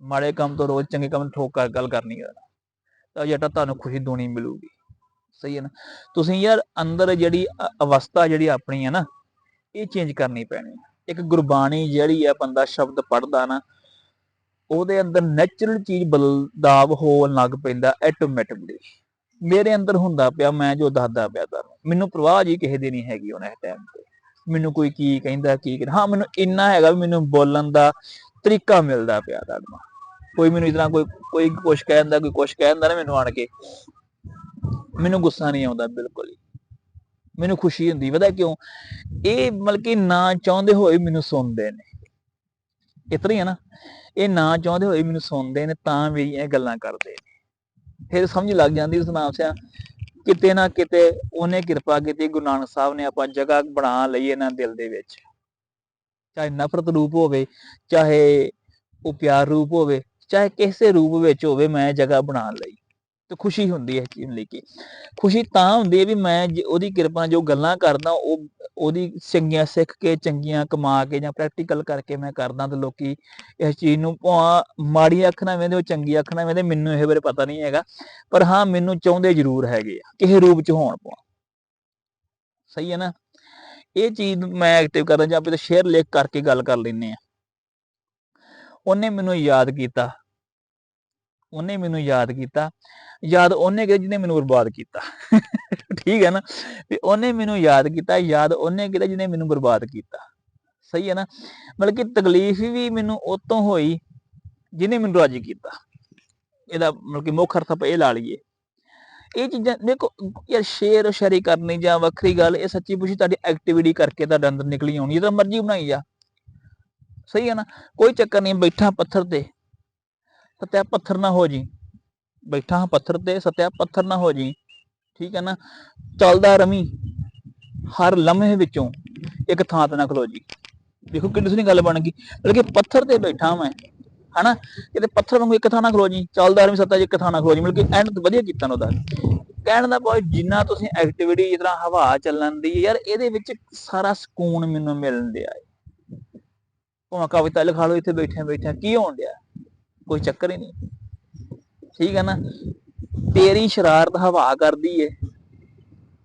ਮਾੜੇ ਕੰਮ ਤੋਂ ਰੋਜ਼ ਚੰਗੇ ਕੰਮ ਤੋਂ ਠੋਕ ਕਰ, ਗੱਲ ਕਰਨੀ ਹੈ ਤਾਂ ਜਿਹੜਾ ਤੁਹਾਨੂੰ ਖੁਸ਼ੀ ਦੂਣੀ ਮਿਲੂਗੀ। ਸਹੀ ਹੈ ਨਾ? ਤੁਸੀਂ ਯਾਰ ਅੰਦਰ ਜਿਹੜੀ ਅਵਸਥਾ ਜਿਹੜੀ ਆਪਣੀ ਹੈ ਨਾ, ਇਹ ਚੇਂਜ ਕਰਨੀ ਪੈਣੀ ਹੈ। ਇੱਕ ਗੁਰਬਾਣੀ ਜਿਹੜੀ ਆ ਬੰਦਾ ਸ਼ਬਦ ਪੜਦਾ ਨਾ, ਉਹਦੇ ਅੰਦਰ ਨੈਚੁਰਲ ਚੀਜ਼ ਬਦਲਾਵ ਹੋਣ ਲੱਗ ਪੈਂਦਾ ਆਟੋਮੈਟਿਕਲੀ ਮੇਰੇ ਅੰਦਰ ਹੁੰਦਾ ਪਿਆ, ਮੈਂ ਜੋ ਦੱਸਦਾ ਪਿਆ ਤੁਹਾਨੂੰ। ਮੈਨੂੰ ਪ੍ਰਵਾਹ ਜੀ ਕਿਸੇ ਦੀ ਨਹੀਂ ਹੈਗੀ ਉਹਨਾਂ ਟਾਈਮ ਤੇ। ਮੈਨੂੰ ਕੋਈ ਕੀ ਕਹਿੰਦਾ ਕੀ ਕਹਿੰਦਾ। ਹਾਂ, ਮੈਨੂੰ ਇੰਨਾ ਹੈਗਾ ਵੀ ਮੈਨੂੰ ਬੋਲਣ ਦਾ ਤਰੀਕਾ ਮਿਲਦਾ ਪਿਆ ਤੁਹਾਨੂੰ ਕੋਈ ਮੈਨੂੰ ਇਤਨਾ ਕੋਈ ਕੋਈ ਕੁਛ ਕਹਿੰਦਾ ਕੋਈ ਕੁਛ ਕਹਿੰਦਾ ਨਾ ਮੈਨੂੰ ਆਣ ਕੇ। ਮੈਨੂੰ ਗੁੱਸਾ ਨਹੀਂ ਆਉਂਦਾ, ਬਿਲਕੁਲ ਹੀ। ਮੈਨੂੰ ਖੁਸ਼ੀ ਹੁੰਦੀ, ਪਤਾ ਕਿਉਂ? ਇਹ ਮਤਲਬ ਕਿ ਨਾ ਚਾਹੁੰਦੇ ਹੋਏ ਮੈਨੂੰ ਸੁਣਦੇ ਨੇ। ਇਤਨਾ ਹੀ ਹੈ ਨਾ। ਇਹ ਨਾ ਚਾਹੁੰਦੇ ਹੋਏ ਮੈਨੂੰ ਸੁਣਦੇ ਨੇ, ਤਾਂ ਵੀ ਇਹ ਗੱਲਾਂ ਕਰਦੇ ਨੇ। ਫਿਰ ਸਮਝ ਲੱਗ ਜਾਂਦੀ ਉਸ ਨਾਮ ਸਿਆ ਕਿਤੇ ਨਾ ਕਿਤੇ ਉਹਨੇ ਕਿਰਪਾ ਕੀਤੀ, ਗੁਰੂ ਨਾਨਕ ਸਾਹਿਬ ਨੇ ਆਪਾਂ ਜਗ੍ਹਾ ਬਣਾ ਲਈ ਇਹਨਾਂ ਦਿਲ ਦੇ ਵਿੱਚ। ਚਾਹੇ ਨਫ਼ਰਤ ਰੂਪ ਹੋਵੇ, ਚਾਹੇ ਉਹ ਪਿਆਰ ਰੂਪ ਹੋਵੇ, ਚਾਹੇ ਕਿਸੇ ਰੂਪ ਵਿੱਚ ਹੋਵੇ ਮੈਂ ਜਗ੍ਹਾ ਬਣਾ ਲਈ। ਤੇ ਖੁਸ਼ੀ ਹੁੰਦੀ ਹੈ ਇਸ ਚੀਜ਼ ਲਈ ਕਿ। ਖੁਸ਼ੀ ਤਾਂ ਹੁੰਦੀ ਹੈ ਵੀ ਮੈਂ ਉਹਦੀ ਕਿਰਪਾ ਜੋ ਗੱਲਾਂ ਕਰਦਾ, ਉਹ ਉਹਦੀ ਚੰਗੀਆਂ ਸਿੱਖ ਕੇ, ਚੰਗੀਆਂ ਕਮਾ ਕੇ ਜਾਂ ਪ੍ਰੈਕਟੀਕਲ ਕਰਕੇ ਮੈਂ ਕਰਦਾ ਤੇ ਲੋਕੀ ਇਸ ਚੀਜ਼ ਨੂੰ ਭਾਵੇਂ ਮਾੜੀ ਅੱਖ ਨਾਲ ਵੇਂਦੇ ਉਹ ਚੰਗੀ ਅੱਖ ਨਾਲ ਵੇਂਦੇ ਮੈਨੂੰ ਇਹ ਬਾਰੇ ਪਤਾ ਨਹੀਂ ਹੈਗਾ। ਪਰ ਹਾਂ, ਮੈਨੂੰ ਚਾਹੁੰਦੇ ਜ਼ਰੂਰ ਹੈਗੇ ਆ, ਕਿਸੇ ਰੂਪ ਚ ਹੋਣ ਪਾ ਸਹੀ ਹੈ ਨਾ? ਇਹ ਚੀਜ਼ ਮੈਂ ਐਕਟਿਵ ਕਰਦਾ ਜਾਂ ਫਿਰ ਸ਼ੇਅਰ ਲਿਖ ਕਰਕੇ ਗੱਲ ਕਰ ਲੈਨੇ ਆ। ਉਹਨੇ ਮੈਨੂੰ ਯਾਦ ਕੀਤਾ। ਉਹਨੇ ਮੈਨੂੰ ਯਾਦ ਕੀਤਾ, ਯਾਦ ਉਹਨੇ ਕਿਹਾ ਜਿਹਨੇ ਮੈਨੂੰ ਬਰਬਾਦ ਕੀਤਾ। ਠੀਕ ਹੈ ਨਾ? ਵੀ ਉਹਨੇ ਮੈਨੂੰ ਯਾਦ ਕੀਤਾ, ਯਾਦ ਉਹਨੇ ਕਿਹਾ ਜਿਹਨੇ ਮੈਨੂੰ ਬਰਬਾਦ ਕੀਤਾ। ਸਹੀ ਹੈ ਨਾ? ਮਤਲਬ ਕਿ ਤਕਲੀਫ ਵੀ ਮੈਨੂੰ ਉਹ ਹੋਈ ਜਿਹਨੇ ਮੈਨੂੰ ਰਾਜੀ ਕੀਤਾ। ਇਹਦਾ ਮਤਲਬ ਕਿ ਮੁੱਖ ਅਰਥ ਆਪਾਂ ਇਹ ਲਾ ਲਈਏ। ਇਹ ਚੀਜ਼ਾਂ, ਦੇਖੋ, ਯਾਰ ਸ਼ੇਅਰ ਸ਼ੇਅਰੀ ਕਰਨੀ ਜਾਂ ਵੱਖਰੀ ਗੱਲ, ਇਹ ਸੱਚੀ ਪੁੱਛੀ ਤੁਹਾਡੀ ਐਕਟੀਵਿਟੀ ਕਰਕੇ ਤੁਹਾਡੇ ਅੰਦਰ ਨਿਕਲੀ ਆਉਣੀ ਜਦੋਂ ਮਰਜ਼ੀ ਬਣਾਈ ਜਾ। ਸਹੀ ਹੈ ਨਾ? ਕੋਈ ਚੱਕਰ ਨਹੀਂ, ਬੈਠਾ ਪੱਥਰ ਤੇ। ਸਤਿਆ ਪੱਥਰ ਨਾ ਹੋ ਜੀ। ਬੈਠਾ ਹਾਂ ਪੱਥਰ ਤੇ, ਸਤਿਆ ਪੱਥਰ ਨਾ ਹੋ ਜੀ। ਠੀਕ ਹੈ ਨਾ? ਚੱਲਦਾ ਰਮੀ ਹਰ ਲਮਹੇ ਵਿੱਚੋਂ ਇੱਕ ਥਾਂ ਤੇ ਨਾ ਖਲੋ ਜੀ। ਦੇਖੋ ਕਿੰਨੀ ਸੋਹਣੀ ਗੱਲ ਬਣ ਗਈ। ਮਤਲਬ ਪੱਥਰ ਤੇ ਬੈਠਾ ਮੈਂ, ਹਨਾ? ਕਿਤੇ ਪੱਥਰ ਵਾਂਗੂ ਇੱਕ ਥਾਂ ਨਾ ਖਲੋ ਜੀ। ਚੱਲਦਾ ਰਮੀ ਸੱਤਾ ਜੀ ਇੱਕ ਥਾਂ ਨਾ ਖਲੋ ਜੀ। ਮਤਲਬ ਕਿ ਐਂਡ ਵਧੀਆ ਕੀਤਾ ਉਹਦਾ। ਕਹਿਣ ਦਾ ਭਾਵ ਜਿੰਨਾ ਤੁਸੀਂ ਐਕਟੀਵਿਟੀ ਜਿਸ ਤਰ੍ਹਾਂ ਹਵਾ ਚੱਲਣ ਦੀ ਯਾਰ, ਇਹਦੇ ਵਿੱਚ ਸਾਰਾ ਸਕੂਨ ਮੈਨੂੰ ਮਿਲਣ ਦਿਆ ਹੈ ਭਾਵੇਂ ਕਵਿਤਾ ਲਿਖਾ ਲਓ, ਇੱਥੇ ਬੈਠੇ ਬੈਠੇ ਕੀ ਹੋਣ ਡਿਆ ਕੋਈ ਚੱਕਰ ਹੀ ਨਹੀਂ। ਠੀਕ ਹੈ ਨਾ? ਤੇਰੀ ਸ਼ਰਾਰਤ ਹਵਾ ਕਰਦੀ ਏ।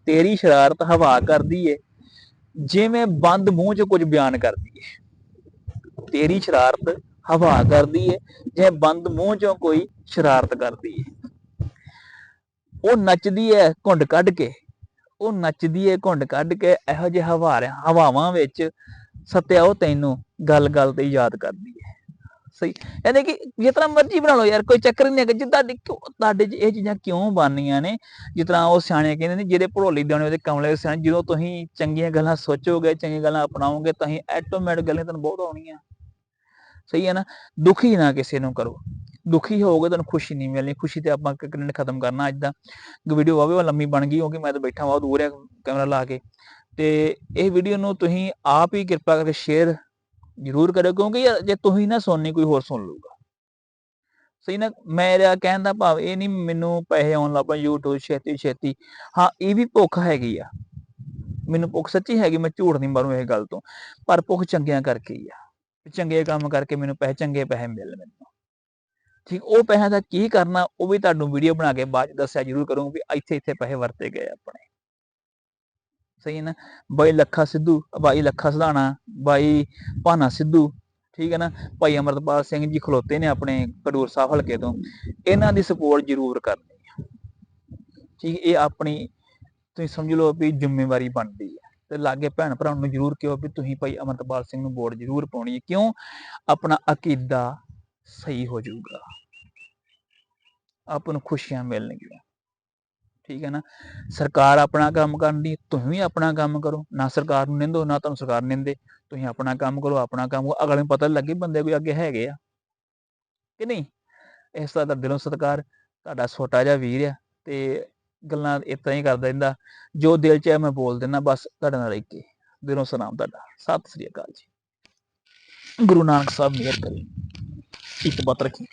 ਤੇਰੀ ਸ਼ਰਾਰਤ ਹਵਾ ਕਰਦੀ ਏ। ਜਿਵੇਂ ਬੰਦ ਮੂੰਹ 'ਚ ਕੁਝ ਬਿਆਨ ਕਰਦੀ ਏ। ਤੇਰੀ ਸ਼ਰਾਰਤ ਹਵਾ ਕਰਦੀ ਏ। ਜਿਵੇਂ ਬੰਦ ਮੂੰਹ 'ਚੋਂ ਕੋਈ ਸ਼ਰਾਰਤ ਕਰਦੀ ਏ। ਉਹ ਨੱਚਦੀ ਏ ਘੁੰਡ ਕੱਢ ਕੇ। ਉਹ ਨੱਚਦੀ ਏ ਘੁੰਡ ਕੱਢ ਕੇ ਇਹੋ ਜਿਹੇ ਹਵਾਰਿਆਂ ਹਵਾਵਾਂ ਵਿੱਚ ਸੱਤਿਆ ਉਹ ਤੈਨੂੰ ਗੱਲ ਗੱਲ ਤੇ ਯਾਦ ਕਰਦੀ ਹੈ ਸਹੀ, ਯਾਨੀ ਕਿ ਜਿਸ ਮਰਜ਼ੀ ਬਣਾ ਲਓ ਯਾਰ, ਕੋਈ ਚੱਕਰ ਨਹੀਂ ਹੈ ਜਿੱਦਾਂ ਦੀ ਤੁਹਾਡੇ ਇਹ ਚੀਜ਼ਾਂ ਕਿਉਂ ਬਣਨੀਆਂ ਨੇ? ਜਿਸ ਉਹ ਸਿਆਣੇ ਕਹਿੰਦੇ ਨੇ ਜਿਹਦੇ ਭੜੋਲੀ ਦਾਣੇ ਉਹਦੇ ਕਮਲੇ ਸਿਆਣੇ, ਜਦੋਂ ਤੁਸੀਂ ਚੰਗੀਆਂ ਗੱਲਾਂ ਸੋਚੋਗੇ, ਚੰਗੀਆਂ ਗੱਲਾਂ ਅਪਣਾਓਗੇ, ਤਾਂ ਹੀ ਆਟੋਮੈਟਿਕ ਗੱਲਾਂ ਤੁਹਾਨੂੰ ਬਹੁਤ ਆਉਣੀਆਂ ਸਹੀ ਹੈ ਨਾ? ਦੁਖੀ ਨਾ ਕਿਸੇ ਨੂੰ ਕਰੋ। ਦੁਖੀ ਹੋਗੇ ਤੁਹਾਨੂੰ ਖੁਸ਼ੀ ਨਹੀਂ ਮਿਲਣੀ। ਖੁਸ਼ੀ ਤੇ ਆਪਾਂ ਕਿੰਨੇ ਖਤਮ ਕਰਨਾ ਅੱਜ ਦਾ। ਵੀਡੀਓ ਵਾਵੇ ਲੰਮੀ ਬਣ ਗਈ, ਕਿਉਂਕਿ ਮੈਂ ਤਾਂ ਬੈਠਾ ਬਹੁਤ ਦੂਰ ਹੈ ਕੈਮਰਾ ਲਾ ਕੇ। ਤੇ ਇਹ ਵੀਡੀਓ ਨੂੰ ਤੁਸੀਂ ਆਪ ਹੀ ਕਿਰਪਾ ਕਰਕੇ ਸ਼ੇਅਰ ਜ਼ਰੂਰ ਕਰਿਓ, ਕਿਉਂਕਿ ਜੇ ਤੁਸੀਂ ਨਾ ਸੁਣਨੀ ਕੋਈ ਹੋਰ ਸੁਣ ਲੂਗਾ ਸਹੀ ਨਾ, ਮੇਰਾ ਕਹਿਣ ਦਾ ਭਾਵ ਇਹ ਨਹੀਂ ਮੈਨੂੰ ਪੈਸੇ ਆਉਣ ਲੱਗ ਪਏ, YouTube ਛੇਤੀ ਛੇਤੀ। ਹਾਂ, ਇਹ ਵੀ ਭੁੱਖ ਹੈਗੀ ਆ। ਮੈਨੂੰ ਭੁੱਖ ਸੱਚੀ ਹੈਗੀ, ਮੈਂ ਝੂਠ ਨਹੀਂ ਮਾਰੂ ਇਹ ਗੱਲ ਤੋਂ। ਪਰ ਭੁੱਖ ਚੰਗਿਆਂ ਕਰਕੇ ਹੀ ਆ। ਚੰਗੇ ਕੰਮ ਕਰਕੇ ਮੈਨੂੰ ਪੈਸੇ, ਚੰਗੇ ਪੈਸੇ ਮਿਲ ਮੈਨੂੰ। ਠੀਕ, ਉਹ ਪੈਸਿਆਂ ਦਾ ਕੀ ਕਰਨਾ, ਉਹ ਵੀ ਤੁਹਾਨੂੰ ਵੀਡੀਓ ਬਣਾ ਕੇ ਬਾਅਦ ਚ ਦੱਸਿਆ ਜ਼ਰੂਰ ਕਰੂੰਗਾ ਵੀ ਇੱਥੇ ਇੱਥੇ ਪੈਸੇ ਵਰਤੇ ਗਏ ਆਪਣੇ। ਸਹੀ ਹੈ ਨਾ? ਬਾਈ ਲੱਖਾ ਸਿੱਧੂ, ਬਾਈ ਲੱਖਾ ਸਧਾਣਾ, ਬਾਈ ਭਾਨਾ ਸਿੱਧੂ, ਠੀਕ ਹੈ ਨਾ? ਭਾਈ ਅਮਰਤਪਾਲ ਸਿੰਘ ਜੀ ਖਲੋਤੇ ਨੇ ਆਪਣੇ ਕਡੂਰ ਸਾਹਿਬ ਹਲਕੇ ਤੋਂ। ਇਹਨਾਂ ਦੀ ਸਪੋਰਟ ਜ਼ਰੂਰ ਕਰਨੀ ਹੈ ਠੀਕ, ਇਹ ਆਪਣੀ ਤੁਸੀਂ ਸਮਝ ਲਓ ਵੀ ਜ਼ਿੰਮੇਵਾਰੀ ਬਣਦੀ ਹੈ ਤੇ ਲਾਗੇ ਭੈਣ ਭਰਾ ਨੂੰ ਜ਼ਰੂਰ ਕਿਹਾ ਵੀ ਤੁਸੀਂ ਭਾਈ ਅਮਰਤਪਾਲ ਸਿੰਘ ਨੂੰ ਵੋਟ ਜ਼ਰੂਰ ਪਾਉਣੀ ਹੈ ਕਿਉਂ? ਆਪਣਾ ਅਕੀਦਾ ਸਹੀ ਹੋ ਜਾਊਗਾ। ਆਪਾਂ ਨੂੰ ਖੁਸ਼ੀਆਂ ਮਿਲਣਗੀਆਂ। ਠੀਕ ਹੈ ਨਾ? ਸਰਕਾਰ ਆਪਣਾ ਕੰਮ ਕਰਨ ਦੀ, ਤੁਸੀਂ ਵੀ ਆਪਣਾ ਕੰਮ ਕਰੋ। ਨਾ ਸਰਕਾਰ ਨੂੰ ਨਿੰਦੋ, ਨਾ ਤੁਹਾਨੂੰ ਸਰਕਾਰ ਨਿੰਦੇ। ਤੁਸੀਂ ਆਪਣਾ ਕੰਮ ਕਰੋ, ਆਪਣਾ ਕੰਮ ਕਰੋ। ਅਗਲੇ ਨੂੰ ਪਤਾ ਲੱਗੇ ਬੰਦੇ ਕੋਈ ਅੱਗੇ ਹੈਗੇ ਆ। ਕਿ ਨਹੀਂ? ਇਸ ਦਾ ਦਿਲੋਂ ਸਤਿਕਾਰ ਤੁਹਾਡਾ ਛੋਟਾ ਜਿਹਾ ਵੀਰ ਆ ਤੇ ਗੱਲਾਂ ਇਸ ਹੀ ਕਰਦਾ ਰਹਿੰਦਾ। ਜੋ ਦਿਲ 'ਚ ਹੈ ਮੈਂ ਬੋਲ ਦਿੰਦਾ, ਬਸ ਤੁਹਾਡੇ ਨਾਲ ਰਹਿ ਕੇ। ਦਿਲੋਂ ਸਲਾਮ ਤੁਹਾਡਾ। ਸਤਿ ਸ੍ਰੀ ਅਕਾਲ ਜੀ। ਗੁਰੂ ਨਾਨਕ ਸਾਹਿਬ ਮਿਹਰ ਕਰੇ ਇੱਕ ਬਾਤ ਰੱਖੀ।